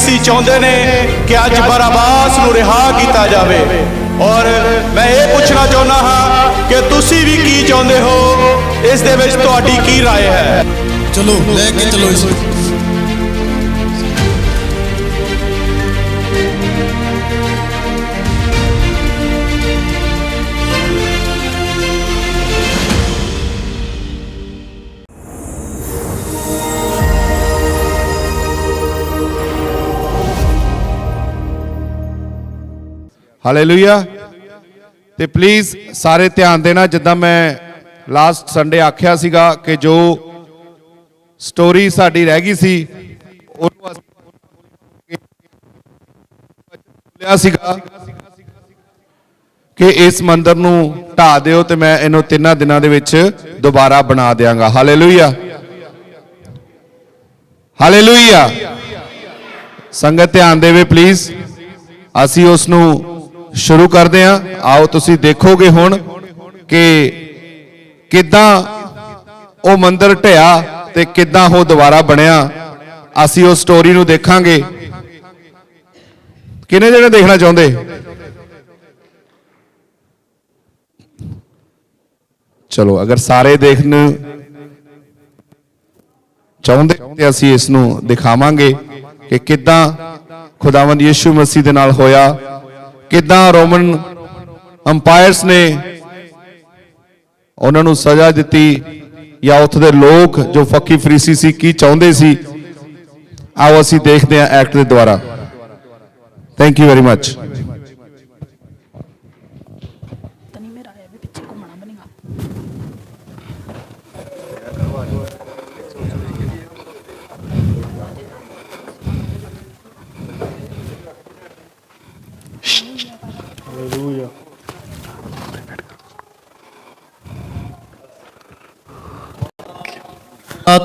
ਫਰੀਸੀ ਚਾਹੁੰਦੇ ਨੇ ਕਿ ਅੱਜ ਬਰਾਬਾਸ ਨੂੰ ਰਿਹਾ ਕੀਤਾ ਜਾਵੇ ਔਰ ਮੈਂ ਇਹ ਪੁੱਛਣਾ ਚਾਹੁੰਦਾ ਹਾਂ ਕਿ ਤੁਸੀਂ ਵੀ ਕੀ ਚਾਹੁੰਦੇ ਹੋ ਇਸ ਦੇ ਵਿੱਚ ਤੁਹਾਡੀ ਕੀ رائے ਹੈ ਚਲੋ ਲੈ ਕੇ ਚਲੋ ਇਸ ਹਾਲੇਲੂਇਆ ਤੇ ਪਲੀਜ਼ ਸਾਰੇ ਧਿਆਨ ਦੇਣਾ, ਜਿੱਦਾਂ ਮੈਂ ਲਾਸਟ ਸੰਡੇ ਆਖਿਆ ਸੀਗਾ ਕਿ ਜੋ ਸਟੋਰੀ ਸਾਡੀ ਰਹਿ ਗਈ ਸੀ, ਉਹਨੂੰ ਅਸੀਂ ਲਿਆ ਸੀਗਾ ਕਿ ਇਸ ਮੰਦਰ ਨੂੰ ਢਾ ਦਿਓ ਤੇ ਮੈਂ ਇਹਨੂੰ ਤਿੰਨਾਂ ਦਿਨਾਂ ਦੇ ਵਿੱਚ ਦੁਬਾਰਾ ਬਣਾ ਦਿਆਂਗਾ। ਹਾਲੇਲੂਇਆ ਹਾਲੇਲੂਇਆ ਸੰਗਤ ਧਿਆਨ ਦੇਵੇ ਪਲੀਜ਼ ਅਸੀਂ ਉਸ ਨੂੰ ਸ਼ੁਰੂ ਕਰਦੇ ਹਾਂ ਆਓ ਤੁਸੀਂ ਦੇਖੋਗੇ ਹੁਣ ਕਿ ਕਿੱਦਾਂ ਉਹ ਮੰਦਿਰ ਢਿਆ ਤੇ ਕਿੱਦਾਂ ਉਹ ਦੁਬਾਰਾ ਬਣਿਆ। ਅਸੀਂ ਉਹ ਸਟੋਰੀ ਨੂੰ ਦੇਖਾਂਗੇ। ਕਿੰਨੇ ਜਣੇ ਦੇਖਣਾ ਚਾਹੁੰਦੇ? ਚਲੋ, ਅਗਰ ਸਾਰੇ ਦੇਖਣ ਚਾਹੁੰਦੇ ਤੇ ਅਸੀਂ ਇਸ ਨੂੰ ਦਿਖਾਵਾਂਗੇ ਕਿ ਕਿੱਦਾਂ ਖੁਦਾਵੰਦ ਯੀਸ਼ੂ ਮਸੀਹ ਦੇ ਨਾਲ ਹੋਇਆ। ਕਿੱਦਾਂ ਰੋਮਨ ਅੰਪਾਇਰਸ ਨੇ ਉਹਨਾਂ ਨੂੰ ਸਜ਼ਾ ਦਿੱਤੀ ਜਾਂ ਉੱਥੇ ਦੇ ਲੋਕ ਜੋ ਫੱਕੀ ਫਰੀਸੀ ਸੀ, ਕੀ ਚਾਹੁੰਦੇ ਸੀ, ਆਓ ਅਸੀਂ ਦੇਖਦੇ ਹਾਂ ਐਕਟ ਦੇ ਦੁਆਰਾ। ਥੈਂਕ ਯੂ ਵੈਰੀ ਮੱਚ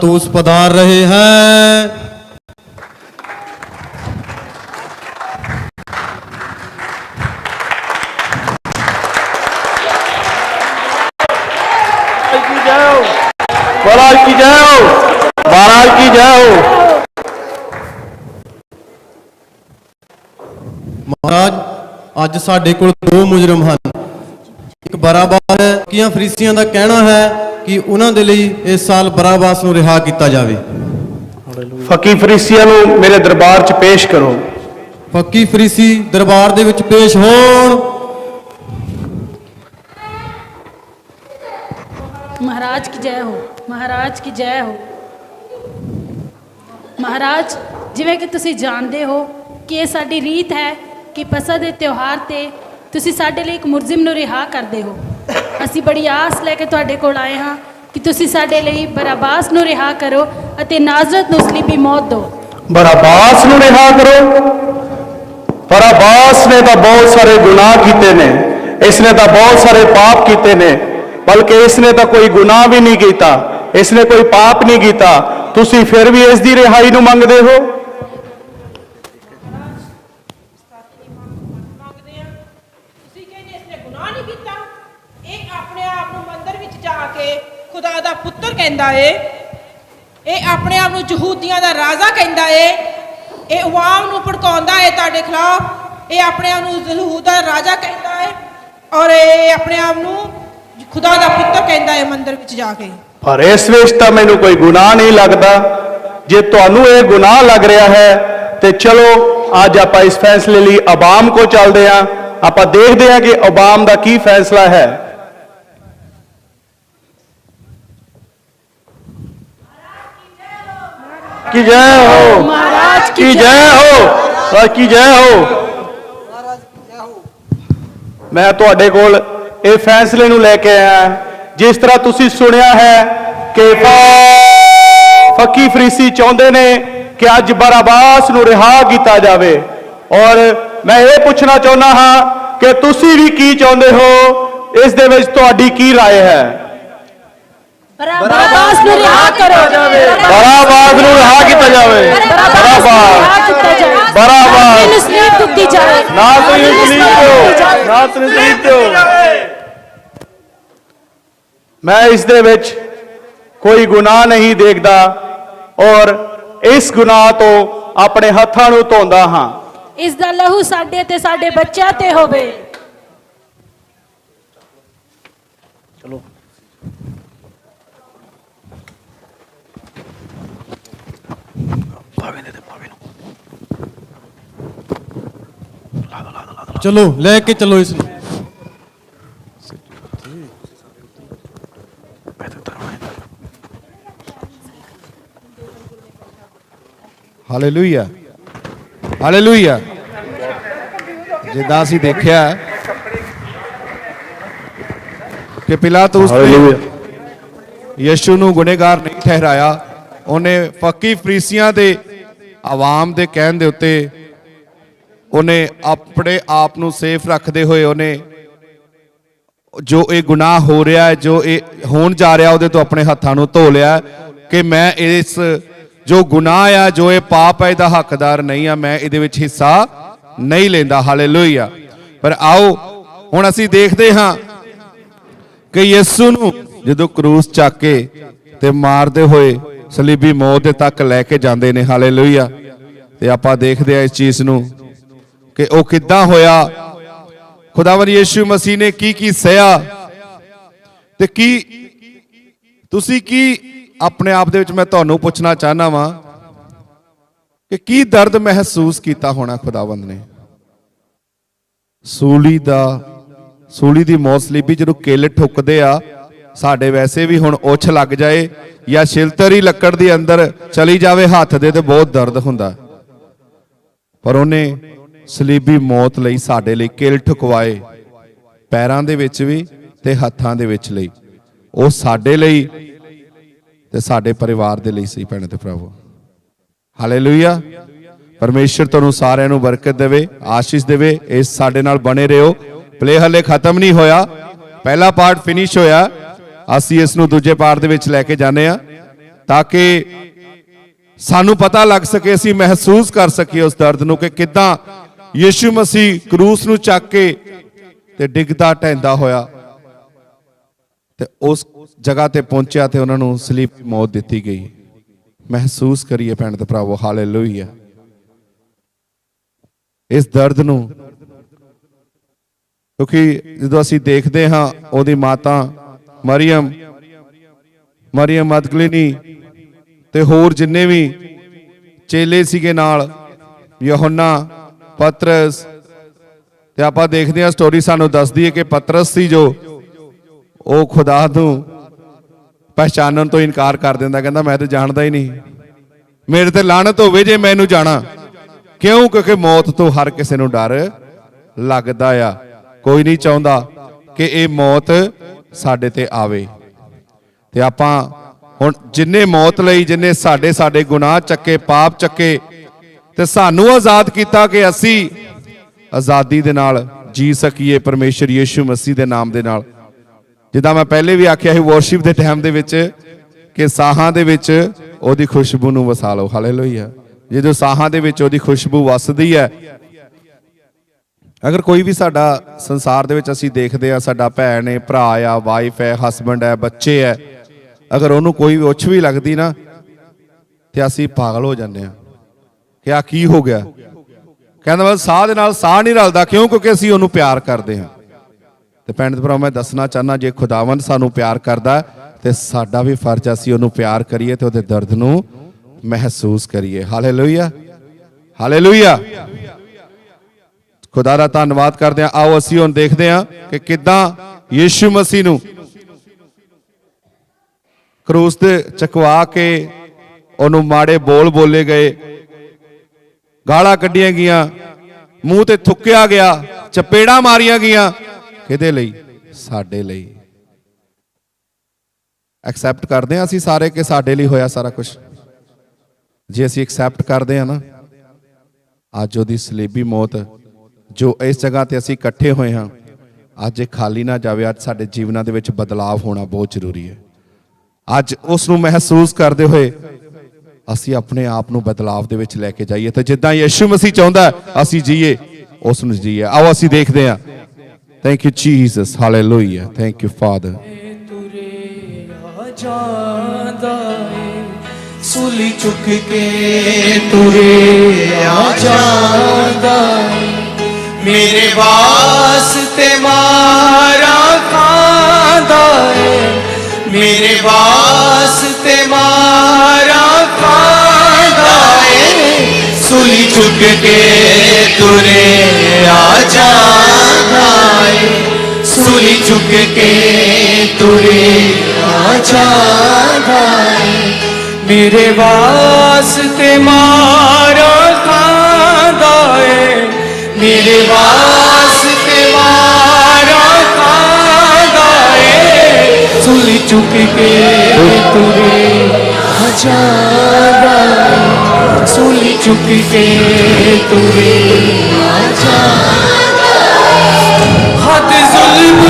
خاتوس پدار رہے ہیں۔ مہاراج کی جائے ہو مہاراج کی جائے ہو مہاراج ਅੱਜ ਸਾਡੇ کو دو مجرم ਹਨ ਇੱਕ ਬਰਾਬਾਸ ਹੈ। ਕਿਆਂ ਫਰੀਸੀਆਂ ਦਾ ਕਹਿਣਾ ਹੈ ਕਿ ਉਹਨਾਂ ਦੇ ਲਈ ਇਸ ਸਾਲ ਬਰਾਬਾਸ ਨੂੰ ਰਿਹਾ ਕੀਤਾ ਜਾਵੇ। ਫੱਕੀ ਫਰੀਸੀਆਂ ਨੂੰ ਮੇਰੇ ਦਰਬਾਰ 'ਚ ਪੇਸ਼ ਕਰੋ। ਫੱਕੀ ਫਰੀਸੀ ਦਰਬਾਰ ਦੇ ਵਿੱਚ ਪੇਸ਼ ਹੋਣ। ਮਹਾਰਾਜ ਕੀ ਜੈ ਹੋ ਮਹਾਰਾਜ ਕੀ ਜੈ ਹੋ। ਮਹਾਰਾਜ ਜਿਵੇਂ ਕਿ ਤੁਸੀਂ ਜਾਣਦੇ ਹੋ ਕਿ ਇਹ ਸਾਡੀ ਰੀਤ ਹੈ ਕਿ ਪਸਾ ਦੇ ਤਿਉਹਾਰ ਤੇ ਤੁਸੀਂ ਸਾਡੇ ਲਈ ਇੱਕ ਮੁਰਜ਼ਮ ਨੂੰ ਰਿਹਾ ਕਰਦੇ ਹੋ। ਅਸੀਂ ਬੜੀ ਆਸ ਲੈ ਕੇ ਤੁਹਾਡੇ ਕੋਲ ਆਏ ਹਾਂ ਕਿ ਤੁਸੀਂ ਸਾਡੇ ਲਈ ਬਰਾਬਾਸ ਨੂੰ ਰਿਹਾ ਕਰੋ ਅਤੇ ਨਾਜ਼ਰਤ ਨੂੰ ਸਲੀਬੀ ਮੌਤ ਦਿਓ। ਬਰਾਬਾਸ ਨੂੰ ਰਿਹਾ ਕਰੋ। ਬਰਾਬਾਸ ਨੇ ਤਾਂ ਬਹੁਤ ਸਾਰੇ ਗੁਨਾਹ ਕੀਤੇ ਨੇ। ਇਸ ਨੇ ਤਾਂ ਬਹੁਤ ਸਾਰੇ ਪਾਪ ਕੀਤੇ ਨੇ। ਬਲਕਿ ਇਸ ਨੇ ਤਾਂ ਕੋਈ ਗੁਨਾਹ ਵੀ ਨਹੀਂ ਕੀਤਾ। ਇਸ ਨੇ ਕੋਈ ਪਾਪ ਨਹੀਂ ਕੀਤਾ। ਤੁਸੀਂ ਫਿਰ ਵੀ ਇਸ ਦੀ ਰਿਹਾਈ ਨੂੰ ਮੰਗਦੇ ਹੋ ਮੰਗਦੇ ਆ ਤੁਸੀਂ ਕਹਿੰਦੇ ਇਸਨੇ ਗੁਨਾਹ ਨਹੀਂ ਕੀਤਾ ਇਹ ਆਪਣੇ ਆਪ ਨੂੰ ਮੰਦਰ ਵਿੱਚ ਜਾ ਕੇ ਖੁਦਾ ਦਾ ਪੁੱਤਰ ਕਹਿੰਦਾ ਏ, ਇਹ ਆਪਣੇ ਆਪ ਨੂੰ ਯਹੂਦੀਆਂ ਦਾ ਰਾਜਾ ਕਹਿੰਦਾ ਏ, ਇਹ ਅਵਾਮ ਨੂੰ ਭੜਕਾਉਂਦਾ ਏ ਤੁਹਾਡੇ ਖਿਲਾਫ, ਇਹ ਆਪਣੇ ਆਪ ਨੂੰ ਯਹੂਦਾ ਦਾ ਰਾਜਾ ਕਹਿੰਦਾ ਏ, ਔਰ ਇਹ ਆਪਣੇ ਆਪ ਨੂੰ ਖੁਦਾ ਦਾ ਪੁੱਤਰ ਕਹਿੰਦਾ ਏ ਮੰਦਰ ਵਿੱਚ ਜਾ ਕੇ। ਪਰ ਇਸ ਵਿੱਚ ਤਾਂ ਮੈਨੂੰ ਕੋਈ ਗੁਨਾਹ ਨਹੀਂ ਲੱਗਦਾ। ਜੇ ਤੁਹਾਨੂੰ ਇਹ ਗੁਨਾਹ ਲੱਗ ਰਿਹਾ ਹੈ, ਤੇ ਚਲੋ, ਅੱਜ ਆਪਾਂ ਇਸ ਫੈਸਲੇ ਲਈ ਅਵਾਮ ਕੋ ਚੱਲਦੇ ਹਾਂ। ਆਪਾਂ ਦੇਖਦੇ ਹਾਂ ਕਿ ਅਵਾਮ ਦਾ ਕੀ ਫੈਸਲਾ ਹੈ। ਕੀ ਜੈ ਹੋ ਮਹਾਰਾਜ ਕੀ ਜੈ ਹੋ ਔਰ ਕੀ ਜੈ ਹੋ ਮੈਂ ਤੁਹਾਡੇ ਕੋਲ ਇਹ ਫੈਸਲੇ ਨੂੰ ਲੈ ਕੇ ਆਇਆ ਜਿਸ ਤਰ੍ਹਾਂ ਤੁਸੀਂ ਸੁਣਿਆ ਹੈ ਕਿ ਫ- ਫੱਕੀ ਫਰੀਸੀ ਚਾਹੁੰਦੇ ਨੇ ਕਿ ਅੱਜ ਬਰਾਬਾਸ ਨੂੰ ਰਿਹਾ ਕੀਤਾ ਜਾਵੇ ਔਰ ਮੈਂ ਇਹ ਪੁੱਛਣਾ ਚਾਹੁੰਦਾ ਹਾਂ ਕਿ ਤੁਸੀਂ ਵੀ ਕੀ ਚਾਹੁੰਦੇ ਹੋ ਇਸ ਦੇ ਵਿੱਚ ਤੁਹਾਡੀ ਕੀ رائے ਹੈ ਬਰਾਬਾਸ ਨੂੰ ਰਿਹਾ ਕਰੋ। ਬਰਾਬਾਸ ਨੂੰ ਰਿਹਾ ਕੀਤਾ ਜਾਵੇ। ਬਰਾਬਾਸ ਬਰਾਬਾਸ। ਇਹਨੂੰ ਸਲੀਪ ਦਿੱਤੀ ਜਾਵੇ ਨਾ ਤੁਸੀਂ ਸਲੀਪ ਦਿਓ। ਨਾ ਤੁਸੀਂ ਸਲੀਪ ਦਿਓ। ਮੈਂ ਇਸ ਦੇ ਵਿੱਚ ਕੋਈ ਗੁਨਾਹ ਨਹੀਂ ਦੇਖਦਾ ਔਰ ਇਸ ਗੁਨਾਹ ਤੋਂ ਆਪਣੇ ਹੱਥਾਂ ਨੂੰ ਧੋਂਦਾ ਹਾਂ। ਇਸ ਦਾ ਲਹੂ ਸਾਡੇ ਤੇ ਸਾਡੇ ਬੱਚਿਆਂ ਤੇ ਹੋਵੇ। ਚਲੋ ਲੈ ਕੇ ਚਲੋ ਇਸ ਨੂੰ ਹਾਲੇਲੂਇਆ ਹਾਲੇਲੂਇਆ ਜਿੱਦਾਂ ਅਸੀਂ ਦੇਖਿਆ ਕਿ ਪਿਲਾਤੂਸ ਨੇ ਯਿਸੂ ਨੂੰ ਗੁਨੇਗਾਰ ਨਹੀਂ ਠਹਿਰਾਇਆ ਉਹਨੇ ਫੱਕੀ ਫਰੀਸੀਆਂ ਦੇ ਆਵਾਮ ਦੇ ਕਹਿਣ ਦੇ ਉੱਤੇ ਉਹਨੇ ਆਪਣੇ ਆਪ ਨੂੰ ਸੇਫ ਰੱਖਦੇ ਹੋਏ ਉਹਨੇ ਜੋ ਇਹ ਗੁਨਾਹ ਹੋ ਰਿਹਾ ਹੈ, ਜੋ ਇਹ ਹੋਣ ਜਾ ਰਿਹਾ, ਉਹਦੇ ਤੋਂ ਆਪਣੇ ਹੱਥਾਂ ਨੂੰ ਧੋ ਲਿਆ ਕਿ ਮੈਂ ਇਸ ਜੋ ਗੁਨਾਹ ਆ, ਜੋ ਇਹ ਪਾਪ ਹੈ ਇਹਦਾ ਹੱਕਦਾਰ ਨਹੀਂ ਆ, ਮੈਂ ਇਹਦੇ ਵਿੱਚ ਹਿੱਸਾ ਨਹੀਂ ਲੈਂਦਾ। ਹਾਲੇਲੂਇਆ। ਪਰ ਆਓ, ਹੁਣ ਅਸੀਂ ਦੇਖਦੇ ਹਾਂ ਕਿ ਯਿਸੂ ਨੂੰ ਜਦੋਂ ਕਰੂਸ ਚੱਕ ਕੇ ਤੇ ਮਾਰਦੇ ਹੋਏ ਸਲੀਬੀ ਮੌਤ ਦੇ ਤੱਕ ਲੈ ਕੇ ਜਾਂਦੇ ਨੇ, ਹਾਲੇਲੂਇਆ। ਤੇ ਆਪਾਂ ਦੇਖਦੇ ਆ ਇਸ ਚੀਜ਼ ਨੂੰ ਕਿ ਉਹ ਕਿੱਦਾਂ ਹੋਇਆ। ਖੁਦਾਵੰਦ ਯੀਸ਼ੂ ਮਸੀਹ ਨੇ ਕੀ ਕੀ ਸਹਿਆ ਤੇ ਕੀ ਤੁਸੀਂ ਕੀ ਆਪਣੇ ਆਪ ਦੇ ਵਿੱਚ ਮੈਂ ਤੁਹਾਨੂੰ ਪੁੱਛਣਾ ਚਾਹਨਾ ਵਾਂ ਕਿ ਕੀ ਦਰਦ ਮਹਿਸੂਸ ਕੀਤਾ ਹੋਣਾ ਖੁਦਾਵੰਦ ਨੇ? ਸੂਲੀ ਦਾ, ਸੂਲੀ ਦੀ ਮੌਤ ਸਲੀਬੀ ਜਦੋਂ ਕੇਲੇ ਠੁੱਕਦੇ ਆ ਸਾਡੇ ਵੈਸੇ ਵੀ ਹੁਣ ਉੱਛ ਲੱਗ ਜਾਏ ਜਾਂ ਛਿਲਤਰੀ ਲੱਕੜ ਦੇ ਅੰਦਰ ਚਲੀ ਜਾਵੇ ਹੱਥ ਦੇ ਤੇ ਬਹੁਤ ਦਰਦ ਹੁੰਦਾ। ਪਰ ਉਹਨੇ ਸਲੀਬੀ ਮੌਤ ਲਈ ਸਾਡੇ ਲਈ ਕਿਲ ਠੁਕਵਾਏ, ਪੈਰਾਂ ਦੇ ਵਿੱਚ ਵੀ ਤੇ ਹੱਥਾਂ ਦੇ ਵਿੱਚ ਲਈ। ਉਹ ਸਾਡੇ ਲਈ ਤੇ ਸਾਡੇ ਪਰਿਵਾਰ ਦੇ ਲਈ ਸੀ ਭੈਣ ਤੇ ਭਰਾਵੋ। ਹਾਲੇਲੂਇਆ ਪਰਮੇਸ਼ਰ ਤੁਹਾਨੂੰ ਸਾਰਿਆਂ ਨੂੰ ਬਰਕਤ ਦੇਵੇ, ਆਸ਼ੀਸ਼ ਦੇਵੇ, ਇਸ ਸਾਡੇ ਨਾਲ ਬਣੇ ਰਹੋ। ਪਲੇ ਹਲੇ ਖਤਮ ਨਹੀਂ ਹੋਇਆ। ਪਹਿਲਾ ਪਾਰਟ ਫਿਨਿਸ਼ ਹੋਇਆ। ਅਸੀਂ ਇਸ ਨੂੰ ਦੂਜੇ ਪਾਰ ਦੇ ਵਿੱਚ ਲੈ ਕੇ ਜਾਂਦੇ ਆ ਤਾਂ ਕਿ ਸਾਨੂੰ ਪਤਾ ਲੱਗ ਸਕੇ, ਅਸੀਂ ਮਹਿਸੂਸ ਕਰ ਸਕੀਏ ਉਸ ਦਰਦ ਨੂੰ ਕਿ ਕਿੱਦਾਂ ਯੀਸ਼ੂ ਮਸੀਹ ਕਰੂਸ ਨੂੰ ਚੱਕ ਕੇ ਤੇ ਡਿੱਗਦਾ ਟੈਂਦਾ ਹੋਇਆ ਤੇ ਉਸ ਜਗ੍ਹਾ ਤੇ ਪਹੁੰਚਿਆ ਤੇ ਉਹਨਾਂ ਨੂੰ ਸਲੀਪ ਮੌਤ ਦਿੱਤੀ ਗਈ। ਮਹਿਸੂਸ ਕਰੀਏ ਭੈਣ ਤੇ ਭਰਾਵੋ, ਹਾਲੇਲੂਇਆ। ਇਸ ਦਰਦ ਨੂੰ ਕਿਉਂਕਿ ਜਦੋਂ ਅਸੀਂ ਦੇਖਦੇ ਹਾਂ, ਉਹਦੀ ਮਾਤਾ ਮਰੀਮ ਮਰੀਮ ਮਦਕਲੀਨੀ ਤੇ ਹੋਰ ਜਿੰਨੇ ਵੀ ਚੇਲੇ ਸੀਗੇ ਨਾਲ, ਯਹੋਨਾ, ਪਤਰਸ, ਤੇ ਆਪਾਂ ਦੇਖਦੇ ਹਾਂ ਸਟੋਰੀ ਸਾਨੂੰ ਦੱਸਦੀ ਹੈ ਕਿ ਪਤਰਸ ਸੀ ਜੋ ਉਹ ਖੁਦਾ ਨੂੰ ਪਹਿਚਾਨਣ ਤੋਂ ਇਨਕਾਰ ਕਰ ਦਿੰਦਾ, ਕਹਿੰਦਾ ਮੈਂ ਤੇ ਜਾਣਦਾ ਹੀ ਨਹੀਂ। ਮੇਰੇ ਤੇ ਲਾਣਤ ਹੋਵੇ ਜੇ ਮੈਨੂੰ ਜਾਣਾ। ਕਿਉਂ? ਕਿਉਂਕਿ ਮੌਤ ਤੋਂ ਹਰ ਕਿਸੇ ਨੂੰ ਡਰ ਲੱਗਦਾ ਆ। ਕੋਈ ਨਹੀਂ ਚਾਹੁੰਦਾ ਕਿ ਇਹ ਮੌਤ ਸਾਡੇ ਤੇ ਆਵੇ। ਤੇ ਆਪਾਂ ਹੁਣ ਜਿੰਨੇ ਮੌਤ ਲਈ, ਜਿੰਨੇ ਸਾਡੇ ਸਾਡੇ ਗੁਨਾਹ ਚੱਕੇ, ਪਾਪ ਚੱਕੇ, ਤੇ ਸਾਨੂੰ ਆਜ਼ਾਦ ਕੀਤਾ ਕਿ ਅਸੀਂ ਆਜ਼ਾਦੀ ਦੇ ਨਾਲ ਜੀ ਸਕੀਏ ਪਰਮੇਸ਼ਰ ਯੀਸ਼ੂ ਮਸੀਹ ਦੇ ਨਾਮ ਦੇ ਨਾਲ। ਜਿੱਦਾਂ ਮੈਂ ਪਹਿਲੇ ਵੀ ਆਖਿਆ ਸੀ ਵਰਸ਼ਿਪ ਦੇ ਟਾਈਮ ਦੇ ਵਿੱਚ ਕਿ ਸਾਹਾਂ ਦੇ ਵਿੱਚ ਉਹਦੀ ਖੁਸ਼ਬੂ ਨੂੰ ਵਸਾ ਲਓ। ਹਾਲੇਲੂਇਆ ਜਦੋਂ ਸਾਹਾਂ ਦੇ ਵਿੱਚ ਉਹਦੀ ਖੁਸ਼ਬੂ ਵਸਦੀ ਹੈ ਅਗਰ ਕੋਈ ਵੀ ਸਾਡਾ ਸੰਸਾਰ ਦੇ ਵਿੱਚ ਅਸੀਂ ਦੇਖਦੇ ਆ, ਸਾਡਾ ਭੈਣ ਹੈ ਭਰਾ ਆ ਵਾਈਫ ਹੈ ਹਸਬੰਡ ਹੈ ਬੱਚੇ ਹੈ ਅਗਰ ਉਹਨੂੰ ਕੋਈ ਉੱਛ ਵੀ ਲੱਗਦੀ ਨਾ, ਤੇ ਅਸੀਂ ਪਾਗਲ ਹੋ ਜਾਂਦੇ ਆ। ਕਿ ਆ ਕੀ ਹੋ ਗਿਆ? ਕਹਿੰਦਾ ਮੈਂ ਸਾਹ ਦੇ ਨਾਲ ਸਾਹ ਨਹੀਂ ਰਲਦਾ ਕਿਉਂ? ਕਿਉਂਕਿ ਅਸੀਂ ਉਹਨੂੰ ਪਿਆਰ ਕਰਦੇ ਹਾਂ। ਤੇ ਭੈਣ ਤੇ ਭਰਾ ਮੈਂ ਦੱਸਣਾ ਚਾਹਨਾ ਜੇ ਖੁਦਾਵੰਦ ਸਾਨੂੰ ਪਿਆਰ ਕਰਦਾ, ਤੇ ਸਾਡਾ ਵੀ ਫਰਜ਼ ਅਸੀਂ ਉਹਨੂੰ ਪਿਆਰ ਕਰੀਏ ਤੇ ਉਹਦੇ ਦਰਦ ਨੂੰ ਮਹਿਸੂਸ ਕਰੀਏ। ਹਾਲੇਲੂਇਆ ਹਾਲੇਲੂਇਆ ਖੁਦਾ ਦਾ ਧੰਨਵਾਦ ਕਰਦੇ ਹਾਂ। ਆਓ ਅਸੀਂ ਹੁਣ ਦੇਖਦੇ ਹਾਂ ਕਿ ਕਿੱਦਾਂ ਯੀਸ਼ੂ ਮਸੀਹ ਨੂੰ ਕਰੂਸ ਤੇ ਚਕਵਾ ਕੇ ਉਹਨੂੰ ਮਾੜੇ ਬੋਲ ਬੋਲੇ ਗਏ। ਗਾਲਾਂ ਕੱਢੀਆਂ ਗਈਆਂ, ਮੂੰਹ ਤੇ ਥੁੱਕਿਆ ਗਿਆ, ਚਪੇੜਾਂ ਮਾਰੀਆਂ ਗਈਆਂ। ਕਿਹਦੇ ਲਈ? ਸਾਡੇ ਲਈ। ਐਕਸੈਪਟ ਕਰਦੇ ਹਾਂ ਅਸੀਂ ਸਾਰੇ ਕਿ ਸਾਡੇ ਲਈ ਹੋਇਆ ਸਾਰਾ ਕੁਝ ਜੇ ਅਸੀਂ ਐਕਸੈਪਟ ਕਰਦੇ ਹਾਂ ਨਾ, ਅੱਜ ਉਹਦੀ ਸਲੇਬੀ ਮੌਤ ਜੋ ਇਸ ਜਗ੍ਹਾ ਤੇ ਅਸੀਂ ਇਕੱਠੇ ਹੋਏ ਹਾਂ, ਅੱਜ ਇਹ ਖਾਲੀ ਨਾ ਜਾਵੇ, ਅੱਜ ਸਾਡੇ ਜੀਵਨਾਂ ਦੇ ਵਿੱਚ ਬਦਲਾਅ ਹੋਣਾ ਬਹੁਤ ਜ਼ਰੂਰੀ ਹੈ। ਅੱਜ ਉਸ ਨੂੰ ਮਹਿਸੂਸ ਕਰਦੇ ਹੋਏ ਅਸੀਂ ਆਪਣੇ ਆਪ ਨੂੰ ਬਦਲਾਅ ਦੇ ਵਿੱਚ ਲੈ ਕੇ ਜਾਈਏ ਤੇ ਜਿੱਦਾਂ ਯਿਸੂ ਮਸੀਹ ਚਾਹੁੰਦਾ ਅਸੀਂ ਜੀਏ, ਉਸ ਨੂੰ ਜੀਏ। ਆਓ, ਅਸੀਂ ਦੇਖਦੇ ਹਾਂ। Thank you Jesus hallelujah thank you father ਤੁਰਿਆ ਜਾਂਦਾ ਏ, ਸੂਲੀ ਚੁੱਕ ਕੇ ਤੁਰਿਆ ਜਾਂਦਾ ਮੇਰੇ ਵਾਸਤੇ ਮਾਰਾ ਖਾਂਦਾ ਏ। ਮੇਰੇ ਵਾਸਤੇ ਮਾਰਾ ਖਾਂਦਾ ਏ। ਸੁਲੀ ਚੁੱਕ ਕੇ ਤੁਰਿਆ ਜਾਂਦਾ ਏ। ਸੁਲੀ ਚੁੱਕ ਕੇ ਤੁਰਿਆ ਜਾਂਦਾ ਏ। ਮੇਰੇ ਵਾਸਤੇ ਮਾਰਾ ਮੇਰੇ ਵਾਸਤੇ ਮਾਰਾ ਖਾਂਦਾ ਏ। ਸੂਲੀ ਚੁੱਕ ਕੇ ਤੁਰੇ ਏ ਸੂਲੀ ਚੁੱਕ ਕੇ ਤੁਰੇ ਜਾਂਦਾ ਹੱਦ ਜ਼ੁਲਮ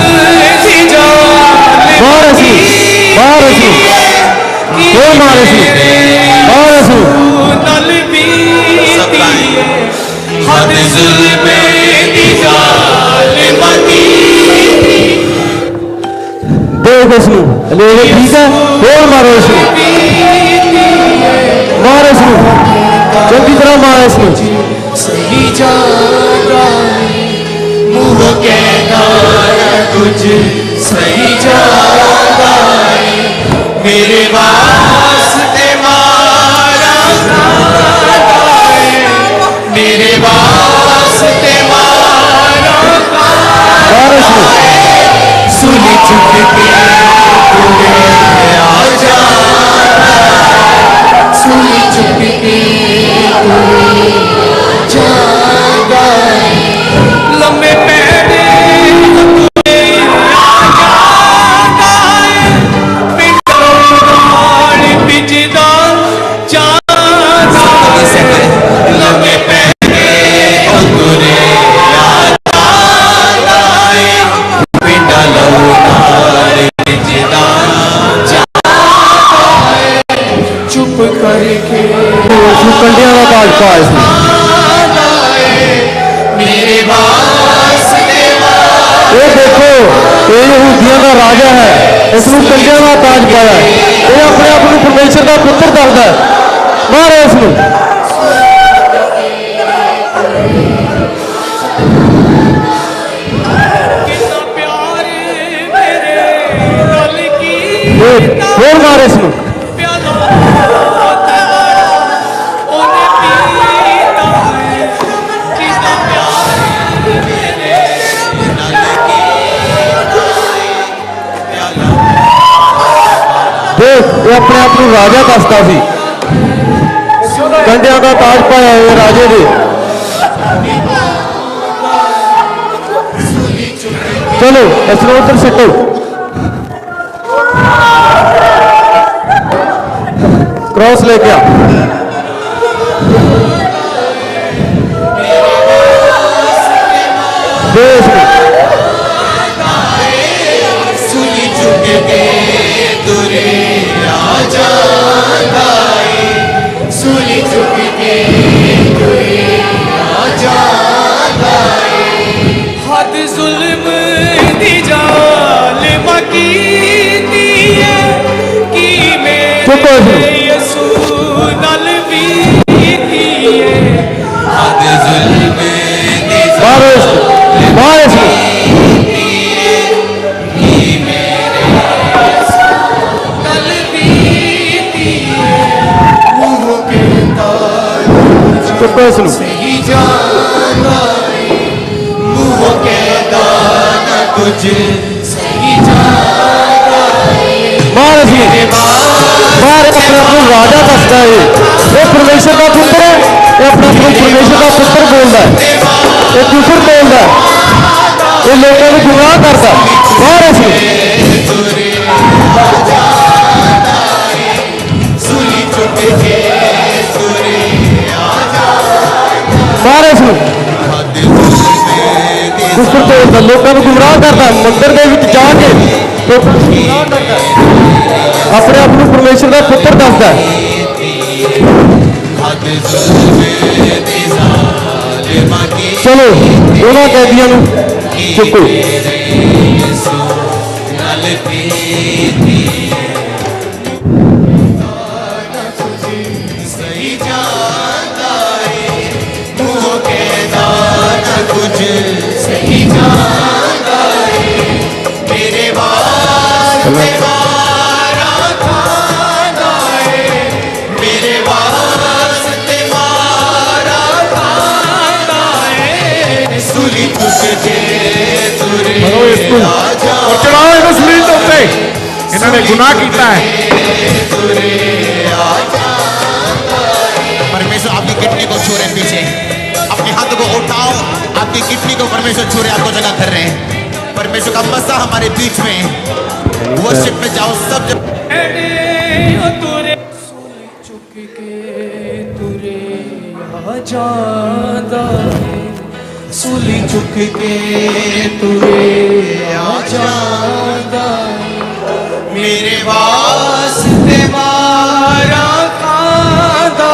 ਦੀ ਜਾਨ ਬਾਹਰ ਅਸੀਂ, ਬਾਹਰ ਅਸੀਂ। ਹੋਰ ਦੇਖ ਇਸ ਨੂੰ ਲੈ ਠੀਕ ਹੈ ਹੋਰ ਮਾਰੋ ਇਸ ਨੂੰ ਮਾਰ ਇਸ ਨੂੰ ਚੰਗੀ ਤਰ੍ਹਾਂ ਮਾਰ ਇਸ ਨੂੰ ਸਹੀ ਜਾਗਾ ਮੂੰਹ ਕਹਿਦਾ ਕੁਝ। ਸਹੀ ਜਾਗਾ ਮੇਰੇ ਵਾਸਤੇ ਰਾਜਾ ਹੈ। ਇਸ ਨੂੰ ਕੰਡਿਆਂ ਦਾ ਤਾਜ ਪਾਇਆ ਹੈ। ਇਹ ਆਪਣੇ ਆਪ ਨੂੰ ਪਰਮੇਸ਼ਰ ਦਾ ਪੁੱਤਰ ਦੱਸਦਾ ਹੈ। ਮਾਰੋ ਇਸ ਨੂੰ ਕਿੰਨਾ ਪਿਆਰ ਮੇਰੇ ਨਾਲ ਕੀ ਦੇਖ ਹੋਰ ਮਾਰ ਇਸ ਨੂੰ ਆਪਣੇ ਆਪ ਨੂੰ ਰਾਜਾ ਦੱਸਦਾ ਸੀ। ਕੰਡਿਆਂ ਦਾ ਤਾਜ ਪਾਇਆ ਇਹ ਰਾਜੇ ਦੇ। ਚਲੋ ਇਸ ਨੂੰ ਉੱਧਰ ਸਿੱਟੋ। ਕ੍ਰਾਸ ਲੈ ਕੇ ਆ। ਦੇ ਕੀ ਜੀ। ਯਸੂ ਨਾਲ ਬੀਤੀ ਏ ਹੱਦ ਦੀ ਮਾਰੋ ਇਸ ਨੂੰ। ਇਸ ਨੂੰ ਸਹੀ ਜਾਣਾ ਏ ਮੂੰਹ ਕਹਿਦਾ ਨਾ ਕੁਝ ਸਹੀ ਜਾਣਾ ਏ ਮਾਰ ਇਸ ਨੂੰ ਮਾਰ ਇਹ ਆਪਣੇ ਆਪ ਨੂੰ ਰਾਜਾ ਦੱਸਦਾ ਹੈ ਇਹ ਪਰਮੇਸ਼ਰ ਦਾ ਪੁੱਤਰ ਹੈ ਇਹ ਆਪਣੇ ਆਪ ਨੂੰ ਪਰਮੇਸ਼ਰ ਦਾ ਪੁੱਤਰ ਬੋਲਦਾ ਹੈ ਇਹ ਕੁਫਰ ਬੋਲਦਾ ਹੈ ਇਹ ਲੋਕਾਂ ਨੂੰ ਗੁੰਮਰਾਹ ਕਰਦਾ ਹੈ। ਮਾਰ ਇਸ ਨੂੰ ਸੁਲੀ ਚੁੱਕ ਕੇ ਤੁਰੇ ਮਾਰ ਇਸ ਨੂੰ ਕੁਫਰ ਬੋਲਦਾ ਲੋਕਾਂ ਆਪਣੇ ਆਪ ਨੂੰ ਪਰਮੇਸ਼ਰ ਦਾ ਪੁੱਤਰ ਦੱਸਦਾ ਹੈ। ਚਲੋ ਉਹਨਾਂ ਕੈਦੀਆਂ ਨੂੰ ਚੁੱਕੋ। اور چڑھاؤ مسلم تو تے انہوں نے گناہ کیتا ہے پرمیشور آپ کی کٹنی کو چھو رہے پیچھے اپنے ہاتھ کو اٹھاؤ آپ کی کٹنی کو پرمیشور چھو رہے آپ کو جگہ کر رہے ہیں پرمیشو کا مسئلہ ہمارے بیچ میں ورشپ میں جاؤ سب جب ਸੁਲੀ ਚੁੱਕ ਕੇ ਤੁਰੇ ਆ ਜਾਂਦਾ। ਮੇਰੇ ਵਾਸਤੇ ਮਾਰਾ ਕਾਦਾ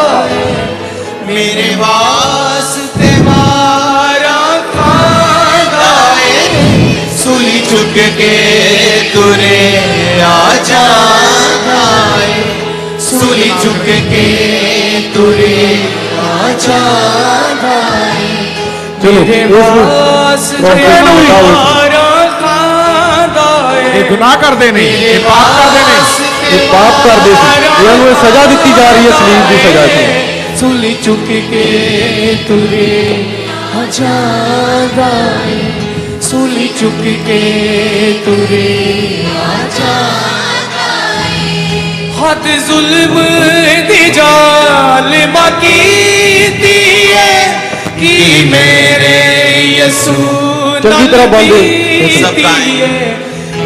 ਮੇਰੇ ਵਾਸਤੇ ਮਾਰਾ ਕਾਦਾ ਸੁਲੀ ਚੁੱਕ ਕੇ ਤੁਰੇ ਆ ਜਾਂਦਾ ਸੁਲੀ ਚੁੱਕ ਕੇ ਤੁਰੇ ਆ ਜਾਂਦਾ ਚਲੋ ਉਸ ਨੂੰ ਇਹ ਗੁਨਾਹ ਕਰਦੇ ਨੇ ਇਹ ਪਾਪ ਕਰਦੇ ਨੇ। ਇਹ ਪਾਪ ਕਰਦੇ ਸੀ। ਇਹਨਾਂ ਨੂੰ ਇਹ ਸਜ਼ਾ ਦਿੱਤੀ ਜਾ ਰਹੀ ਹੈ ਸਲੀਬ ਦੀ ਸਜ਼ਾ ਸੀ। ਸੁਲੀ ਚੁੱਕ ਕੇ ਤੁਰੇ ਹਜਾਦਾ ਸੁਲੀ ਚੁੱਕ ਕੇ ਤੁਰੇ ਹਜਾਦਾ ਹੱਦ ਜ਼ੁਲਮ ਦੀ ਜਾਲ ਬਾਕੀ ਦੀ ਹੈ ਕੀ ਮੇਰੇ ਯਸੂ ਚੰਗੀ ਤਰ੍ਹਾਂ ਬੰਦ ਕੀਤੀ ਏ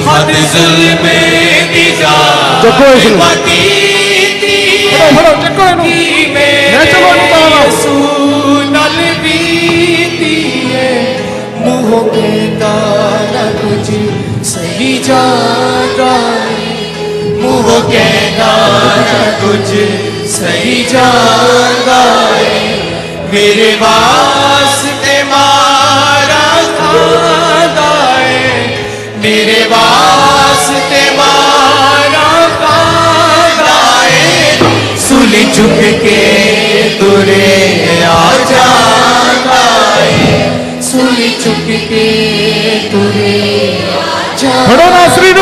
ਹੱਦ ਜ਼ੁਲਮ ਦੀ ਚੱਕੋ ਇਸ ਨੂੰ। ਜ਼ਾਲਿਮਾ ਕੀਤੀ ਏ ਫੜੋ ਫੜੋ ਚੱਕੋ ਇਹਨੂੰ ਕੀ ਮੇਰੇ ਲੈ ਚਲੋ ਇਹਨੂੰ ਬਾਹਰ ਆਓ। ਯਸੂ ਨਾਲ ਬੀਤੀਏ ਮੂੰਹੋਂ ਕਹਿੰਦਾ ਨਾ ਕੁਝ ਸਹੀ। ਮੂੰਹੋਂ ਕਹਿੰਦਾ ਨਾ ਕੁਝ ਸਹੀ ਏ। ਮੇਰੇ ਵਾਸਤੇ ਮਾਰਾ ਖਾਂਦਾ ਏ। ਮੇਰੇ ਵਾਸਤੇ ਮਾਰਾ ਖਾਂਦਾ ਏ। ਸੁਲੀ ਝੁਕ ਕੇ ਤੁਰੇ ਆ ਜਾਂਦਾ ਏ। ਸੁਲੀ ਝੁਕ ਕੇ ਤੁਰੇ ਫੜੋ ਨਾਸਰੀ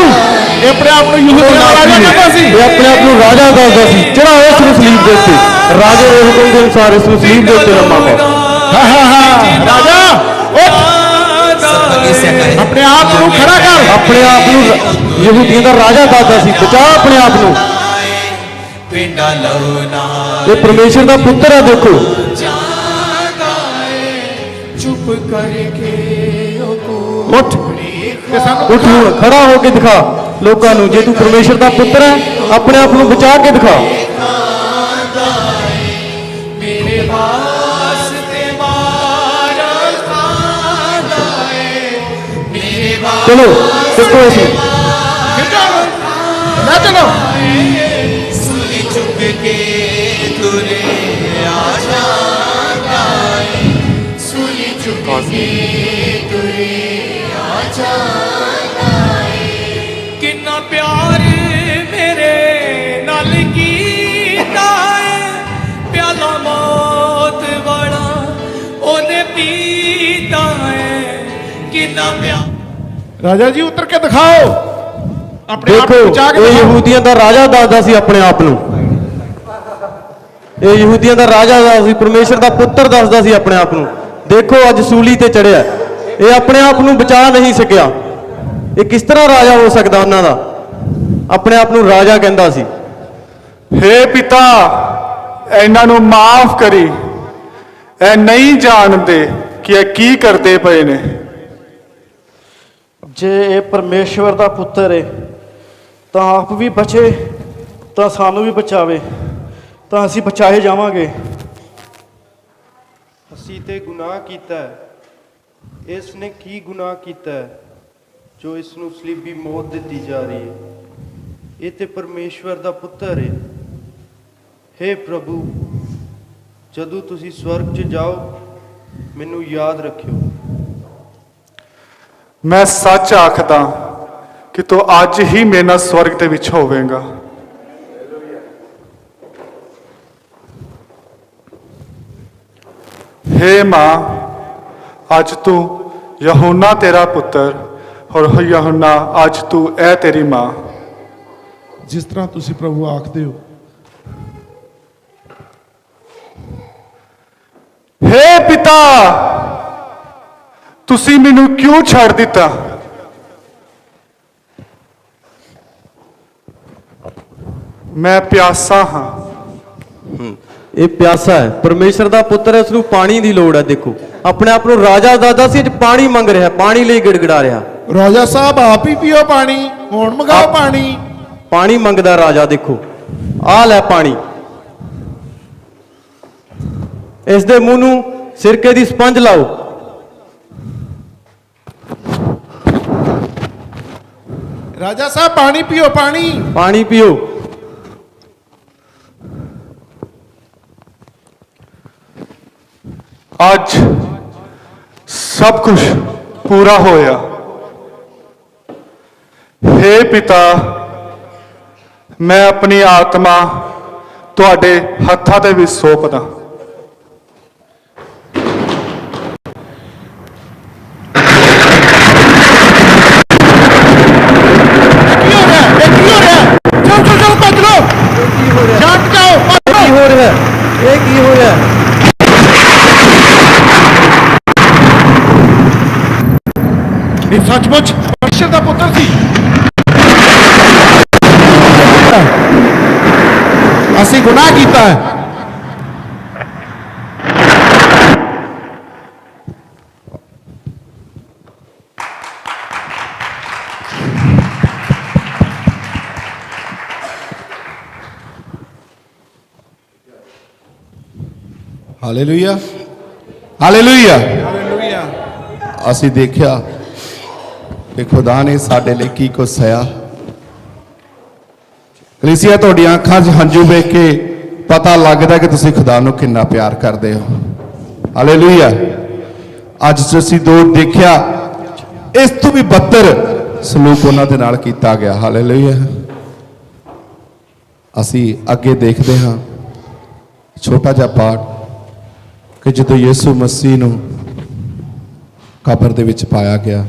ਇਹ ਆਪਣੇ ਆਪ ਨੂੰ ਯਹੂਦੀ ਦਾ ਰਾਜਾ ਕਹਿੰਦਾ ਸੀ? ਇਹ ਆਪਣੇ ਆਪ ਨੂੰ ਰਾਜਾ ਦੱਸਦਾ ਸੀ। ਚੜਾਓ ਇਸ ਨੂੰ ਸਲੀਬ ਦੇ ਉੱਤੇ ਰਾਜੇ ਦੇ ਹੁਕਮ ਦੇ ਅਨੁਸਾਰ ਇਸ ਨੂੰ ਸਲੀਬ ਦੇ ਉੱਤੇ ਲੰਮਾ ਪਾਓ ਹਾਂ ਹਾਂ ਹਾਂ। ਰਾਜਾ ਉੱਠ। ਆਪਣੇ ਆਪ ਨੂੰ ਖੜਾ ਕਰ। ਆਪਣੇ ਆਪ ਨੂੰ ਯਹੂਦੀਆਂ ਦਾ ਰਾਜਾ ਦੱਸਦਾ ਸੀ। ਬਚਾ ਆਪਣੇ ਆਪ ਨੂੰ। ਪਿੰਡਾ ਲਉਨਾ ਇਹ ਪਰਮੇਸ਼ਰ ਦਾ ਪੁੱਤਰ ਹੈ ਦੇਖੋ। ਚੁੱਪ ਕਰਕੇ ਉਹ ਕੋ ਉੱਠ ਉੱਠ ਖੜਾ ਹੋ ਕੇ ਦਿਖਾ। ਲੋਕਾਂ ਨੂੰ ਜੇ ਤੂੰ ਪਰਮੇਸ਼ਰ ਦਾ ਪੁੱਤਰ ਹੈ ਆਪਣੇ ਆਪ ਨੂੰ ਬਚਾ ਕੇ ਦਿਖਾ। ਚਲੋ ਚੱਕੋ ਇਸ ਨੂੰ। ਚਲੋ। ਸੁਲੀ ਚੁੱਕ ਕੇ ਤੁਰੇ ਆ ਜਾਂਦਾ ਸੁਲੀ ਚੁੱਕ ਕੇ ਆ ਜਾਂਦਾ ਏ ਕਿੰਨਾ ਪਿਆਰ ਮੇਰੇ ਨਾਲ ਕੀਤਾ ਏ। ਪਿਆਲਾ ਮੌਤ ਵਾਲਾ ਉਹਨੇ ਪੀਤਾ ਏ। ਕਿੰਨਾ ਪਿਆਰ ਰਾਜਾ ਜੀ ਉਤਰ ਕੇ ਦਿਖਾਓ। ਆਪਣੇ ਆਪ ਦੇਖੋ ਨੂੰ ਬਚਾ ਕੇ ਇਹ ਯਹੂਦੀਆਂ ਦਾ ਰਾਜਾ ਦੱਸਦਾ ਸੀ ਆਪਣੇ ਆਪ ਨੂੰ। ਇਹ ਯਹੂਦੀਆਂ ਦਾ ਰਾਜਾ ਦੱਸਦਾ ਸੀ ਪਰਮੇਸ਼ਰ ਦਾ ਪੁੱਤਰ ਦੱਸਦਾ ਸੀ ਆਪਣੇ ਆਪ ਨੂੰ। ਦੇਖੋ ਅੱਜ ਸੂਲੀ ਤੇ ਚੜਿਆ। ਇਹ ਆਪਣੇ ਆਪ ਨੂੰ ਬਚਾ ਨਹੀਂ ਸਕਿਆ। ਇਹ ਕਿਸ ਤਰ੍ਹਾਂ ਰਾਜਾ ਹੋ ਸਕਦਾ ਉਹਨਾਂ ਦਾ? ਆਪਣੇ ਆਪ ਨੂੰ ਰਾਜਾ ਕਹਿੰਦਾ ਸੀ। ਹੇ ਪਿਤਾ ਇਹਨਾਂ ਨੂੰ ਮਾਫ ਕਰੀ। ਇਹ ਨਹੀਂ ਜਾਣਦੇ ਕਿ ਇਹ ਕੀ ਕਰਦੇ ਪਏ ਨੇ। ਜੇ ਇਹ ਪਰਮੇਸ਼ਵਰ ਦਾ ਪੁੱਤਰ ਹੈ ਤਾਂ ਆਪ ਵੀ ਬਚੇ ਤਾਂ ਸਾਨੂੰ ਵੀ ਬਚਾਵੇ ਤਾਂ ਅਸੀਂ ਬਚਾਏ ਜਾਵਾਂਗੇ। ਅਸੀਂ ਤੇ ਗੁਨਾਹ ਕੀਤਾ ਹੈ। ਇਸ ਨੇ ਕੀ ਗੁਨਾਹ ਕੀਤਾ ਹੈ, ਜੋ ਇਸ ਨੂੰ ਸਲੀਬੀ ਮੌਤ ਦਿੱਤੀ ਜਾ ਰਹੀ ਹੈ? ਇਹ ਤੇ ਪਰਮੇਸ਼ਵਰ ਦਾ ਪੁੱਤਰ ਹੈ। हे ਪ੍ਰਭੂ, ਜਦੋਂ ਤੁਸੀਂ ਸਵਰਗ 'ਚ ਜਾਓ, ਮੈਨੂੰ ਯਾਦ ਰੱਖਿਓ। ਮੈਂ ਸੱਚ ਆਖਦਾ ਕਿ ਤੂੰ ਅੱਜ ਹੀ ਮੇਰੇ ਨਾਲ ਸਵਰਗ ਦੇ ਵਿੱਚ ਹੋਵੇਂਗਾ। ਹੇ ਮਾਂ ਅੱਜ ਤੂੰ ਯਹੋਨਾ ਤੇਰਾ ਪੁੱਤਰ ਔਰ ਯਹੋਨਾ ਅੱਜ ਤੂੰ ਇਹ ਤੇਰੀ ਮਾਂ। ਜਿਸ ਤਰ੍ਹਾਂ ਤੁਸੀਂ ਪ੍ਰਭੂ ਆਖਦੇ ਹੋ। ਹੇ ਪਿਤਾ ਤੁਸੀਂ ਮੈਨੂੰ ਕਿਉਂ ਛੱਡ ਦਿੱਤਾ? ਮੈਂ ਪਿਆਸਾ ਹਾਂ। ਇਹ ਪਿਆਸਾ ਹੈ। ਪਰਮੇਸ਼ਰ ਦਾ ਪੁੱਤਰ ਹੈ ਉਸ ਨੂੰ ਪਾਣੀ ਦੀ ਲੋੜ ਹੈ ਦੇਖੋ। ਆਪਣੇ ਆਪ ਨੂੰ ਰਾਜਾ ਦਾਦਾ ਸੀ ਅੱਜ ਪਾਣੀ ਮੰਗ ਰਿਹਾ ਪਾਣੀ ਲਈ ਗਿੜਗੜਾ ਰਿਹਾ। ਰਾਜਾ ਸਾਹਿਬ ਆਪ ਹੀ ਪੀਓ ਪਾਣੀ ਹੁਣ ਮੰਗਾਓ ਪਾਣੀ। ਪਾਣੀ ਮੰਗਦਾ ਰਾਜਾ ਦੇਖੋ। ਆ ਲੈ ਪਾਣੀ। ਇਸ ਦੇ ਮੂੰਹ ਨੂੰ ਸਿਰਕੇ ਦੀ ਸਪੰਜ ਲਾਓ। ਰਾਜਾ ਸਾਹਿਬ ਪਾਣੀ ਪੀਓ ਪਾਣੀ। ਪਾਣੀ ਪੀਓ। ਅੱਜ ਸਭ ਕੁਝ ਪੂਰਾ ਹੋਇਆ। ਹੇ ਪਿਤਾ, ਮੈਂ ਆਪਣੀ ਆਤਮਾ ਤੁਹਾਡੇ ਹੱਥਾਂ ਦੇ ਵਿੱਚ ਸੌਂਪਦਾ। ਕੀ ਹੋ ਰਿਹਾ ਇਹ ਕੀ ਹੋ ਰਿਹਾ ਚਲੋ ਚਲੋ ਚਲੋ ਭੱਜ ਲਓ ਜਾਟ ਜਾਓ ਭੱਜ ਇਹ ਕੀ ਲਓ ਹੋ ਰਿਹਾ ਹੈ? ਇਹ ਕੀ ਹੋ ਰਿਹਾ ਹੈ? ਇਹ ਸੱਚਮੁੱਚ ਪਰਮੇਸ਼ਰ ਦਾ ਪੁੱਤਰ ਸੀ। ਅਸੀਂ ਗੁਨਾਹ ਕੀਤਾ ਹੈ। ਹਾਲੇਲੂਇਆ ਹਾਲੇਲੂਇਆ ਅਸੀਂ ਦੇਖਿਆ ਕਿ ਖੁਦਾ ਨੇ ਸਾਡੇ ਲਈ ਕੀ ਕੁਛ ਸਹਿਆ? ਕਲੀਸਿਆ, ਤੁਹਾਡੀਆਂ ਅੱਖਾਂ 'ਚ ਹੰਝੂ ਵੇਖ ਕੇ ਪਤਾ ਲੱਗਦਾ ਕਿ ਤੁਸੀਂ ਖੁਦਾ ਨੂੰ ਕਿੰਨਾ ਪਿਆਰ ਕਰਦੇ ਹੋ। ਹਾਲੇਲੂਇਆ ਅੱਜ ਤੁਸੀਂ ਦੋ ਦੇਖਿਆ, ਇਸ ਤੋਂ ਵੀ ਬੱਤਰ ਸਲੂਕ ਉਹਨਾਂ ਦੇ ਨਾਲ ਕੀਤਾ ਗਿਆ। ਹਾਲੇਲੂਇਆ ਅਸੀਂ ਅੱਗੇ ਦੇਖਦੇ ਹਾਂ, ਛੋਟਾ ਜਿਹਾ ਪਾਠ ਕਿ ਜਦੋਂ ਯਿਸੂ ਮਸੀਹ ਨੂੰ ਕਬਰ ਦੇ ਵਿੱਚ ਪਾਇਆ ਗਿਆ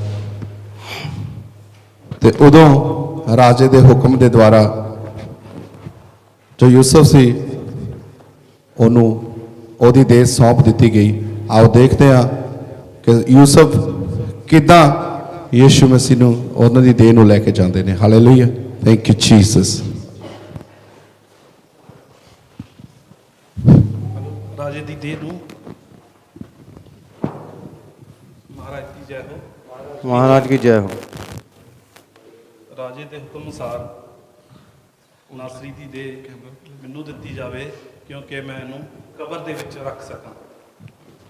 ਤੇ ਉਦੋਂ ਰਾਜੇ ਦੇ ਹੁਕਮ ਦੇ ਦੁਆਰਾ ਜੋ ਯੂਸਫ ਸੀ ਉਹਨੂੰ ਉਹਦੀ ਦੇਹ ਸੌਂਪ ਦਿੱਤੀ ਗਈ। ਆਓ ਦੇਖਦੇ ਹਾਂ ਕਿ ਯੂਸਫ ਕਿਦਾਂ ਯੀਸ਼ੂ ਮਸੀਹ ਨੂੰ ਉਹਨਾਂ ਦੀ ਦੇਹ ਨੂੰ ਲੈ ਕੇ ਜਾਂਦੇ ਨੇ। ਹਾਲੇਲੂਇਆ ਥੈਂਕ ਯੂ ਜੀਸਸ ਰਾਜੇ ਦੀ ਦੇਹ ਨੂੰ ਮਹਾਰਾਜ ਦੀ ਜੈ ਹੋ। ਮਹਾਰਾਜ ਕੀ ਜੈ ਹੋ। ਰਾਜੇ ਦੇ ਹੁਕਮ ਅਨੁਸਾਰ ਨਾਸਰੀ ਦੀ ਮੈਨੂੰ ਦਿੱਤੀ ਜਾਵੇ ਕਿਉਂਕਿ ਮੈਂ ਇਹਨੂੰ ਕਬਰ ਦੇ ਵਿੱਚ ਰੱਖ ਸਕਾਂ।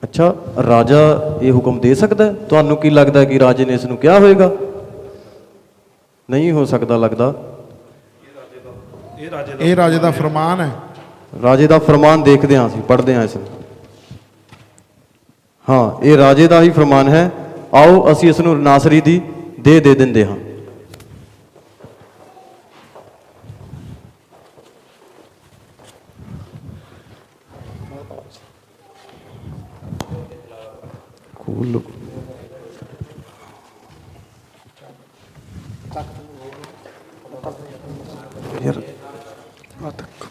ਅੱਛਾ ਰਾਜਾ ਇਹ ਹੁਕਮ ਦੇ ਸਕਦਾ ਹੈ? ਤੁਹਾਨੂੰ ਕੀ ਲੱਗਦਾ ਹੈ ਕਿ ਰਾਜੇ ਨੇ ਇਸ ਨੂੰ ਕਿਹਾ ਹੋਵੇਗਾ? ਨਹੀਂ ਹੋ ਸਕਦਾ ਲੱਗਦਾ। ਇਹ ਰਾਜੇ ਦਾ ਇਹ ਰਾਜੇ ਦਾ ਫਰਮਾਨ ਹੈ। ਰਾਜੇ ਦਾ ਫਰਮਾਨ ਦੇਖਦੇ ਹਾਂ ਅਸੀਂ ਪੜ੍ਹਦੇ ਹਾਂ ਇਸ ਨੂੰ। ਹਾਂ ਇਹ ਰਾਜੇ ਦਾ ਹੀ ਫਰਮਾਨ ਹੈ। ਆਓ ਅਸੀਂ ਇਸ ਨੂੰ ਨਾਸਰੀ ਦੀ ਦੇ ਦੇ ਦਿੰਦੇ ਹਾਂ। ਖੋਲ ਯਾਰ ਆ ਤੱਕ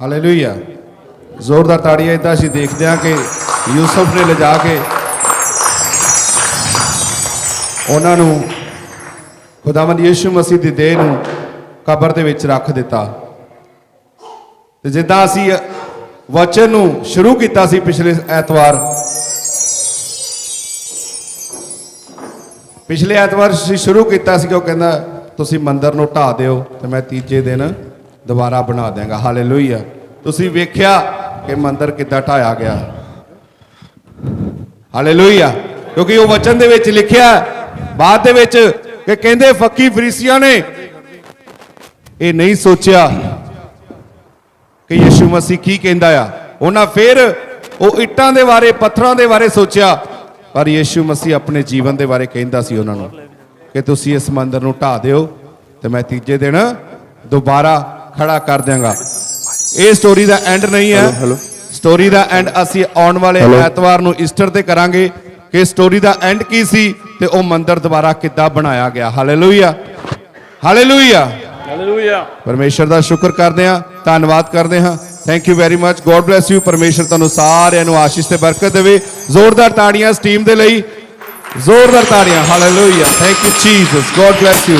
ਹਾਲੇਲੂਇਆ ਜ਼ੋਰਦਾਰ ਤਾੜੀਆਂ ਇਦਾਂ ਅਸੀਂ ਦੇਖਦੇ ਹਾਂ ਕਿ ਯੂਸਫ ਨੇ ਲਿਜਾ ਕੇ ਉਹਨਾਂ ਨੂੰ ਖੁਦਾਵੰਦ ਯੀਸ਼ੂ ਮਸੀਹ ਦੀ ਦੇਹ ਨੂੰ ਕਬਰ ਦੇ ਵਿੱਚ ਰੱਖ ਦਿੱਤਾ। ਤੇ ਜਿੱਦਾਂ ਅਸੀਂ ਵਚਨ ਨੂੰ ਸ਼ੁਰੂ ਕੀਤਾ ਸੀ ਪਿਛਲੇ ਐਤਵਾਰ ਪਿਛਲੇ ਐਤਵਾਰ ਅਸੀਂ ਸ਼ੁਰੂ ਕੀਤਾ ਸੀ ਕਿ ਉਹ ਕਹਿੰਦਾ, ਤੁਸੀਂ ਮੰਦਰ ਨੂੰ ਢਾ ਦਿਓ ਤੇ ਮੈਂ ਤੀਜੇ ਦਿਨ ਦੁਬਾਰਾ ਬਣਾ ਦਿਆਂਗਾ। ਹਾਲੇਲੂਇਆ ਤੁਸੀਂ ਵੇਖਿਆ ਕਿ ਮੰਦਰ ਕਿੱਦਾਂ ਢਾਇਆ ਗਿਆ? ਹਾਲੇਲੂਇਆ ਕਿਉਂਕਿ ਉਹ ਵਚਨ ਦੇ ਵਿੱਚ ਲਿਖਿਆ ਬਾਅਦ ਦੇ ਵਿੱਚ ਕਿ ਕਹਿੰਦੇ ਫੱਕੀ ਫਰੀਸੀਆਂ ਨੇ, ਇਹ ਨਹੀਂ ਸੋਚਿਆ ਕਿ ਯੀਸ਼ੂ ਮਸੀਹ ਕੀ ਕਹਿੰਦਾ ਆ। ਉਹਨਾਂ ਫਿਰ ਉਹ ਇੱਟਾਂ ਦੇ ਬਾਰੇ, ਪੱਥਰਾਂ ਦੇ ਬਾਰੇ ਸੋਚਿਆ, ਪਰ ਯੀਸ਼ੂ ਮਸੀਹ ਆਪਣੇ ਜੀਵਨ ਦੇ ਬਾਰੇ ਕਹਿੰਦਾ ਸੀ ਉਹਨਾਂ ਨੂੰ ਕਿ ਤੁਸੀਂ ਇਸ ਮੰਦਰ ਨੂੰ ਢਾ ਦਿਓ ਤੇ ਮੈਂ ਤੀਜੇ ਦਿਨ ਦੁਬਾਰਾ ਖੜਾ ਕਰ ਦਿਆਂਗਾ। ਇਹ ਸਟੋਰੀ ਦਾ ਐਂਡ ਨਹੀਂ ਹੈ। ਸਟੋਰੀ ਦਾ ਐਂਡ ਅਸੀਂ ਆਉਣ ਵਾਲੇ ਐਤਵਾਰ ਨੂੰ ਈਸਟਰ ਤੇ ਕਰਾਂਗੇ ਕਿ ਸਟੋਰੀ ਦਾ ਐਂਡ ਕੀ ਸੀ ਤੇ ਉਹ ਮੰਦਰ ਦੁਬਾਰਾ ਕਿੱਦਾਂ ਬਣਾਇਆ ਗਿਆ। ਹਾਲੇਲੂਇਆ ਹਾਲੇਲੂਇਆ ਹਾਲੇਲੂਇਆ ਪਰਮੇਸ਼ਰ ਦਾ ਸ਼ੁਕਰ ਕਰਦੇ ਹਾਂ ਧੰਨਵਾਦ ਕਰਦੇ ਹਾਂ। Thank you very much God bless you ਪਰਮੇਸ਼ਰ ਤੁਹਾਨੂੰ ਸਾਰਿਆਂ ਨੂੰ ਆਸ਼ੀਸ਼ ਤੇ ਬਰਕਤ ਦੇਵੇ। ਜ਼ੋਰਦਾਰ ਤਾੜੀਆਂ ਇਸ ਟੀਮ ਦੇ ਲਈ। ਜ਼ੋਰਦਾਰ ਤਾੜੀਆਂ। Hallelujah thank you Jesus God bless you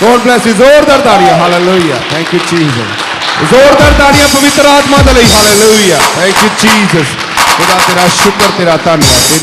God bless you ਜ਼ੋਰਦਾਰ ਤਾੜੀਆਂ ਹਾਲੇਲੂਇਆ ਥੈਂਕ ਯੂ ਜੀਸਸ ਜ਼ੋਰਦਾਰ ਤਾੜੀਆਂ ਪਵਿੱਤਰ ਆਤਮਾ ਦੇ ਲਈ ਹਾਲੇਲੂਇਆ ਥੈਂਕ ਯੂ ਜੀਸਸ ਖੁਦਾ ਤੇਰਾ ਸ਼ੁਕਰ ਤੇਰਾ ਧੰਨਵਾਦ ਤੇਰੀ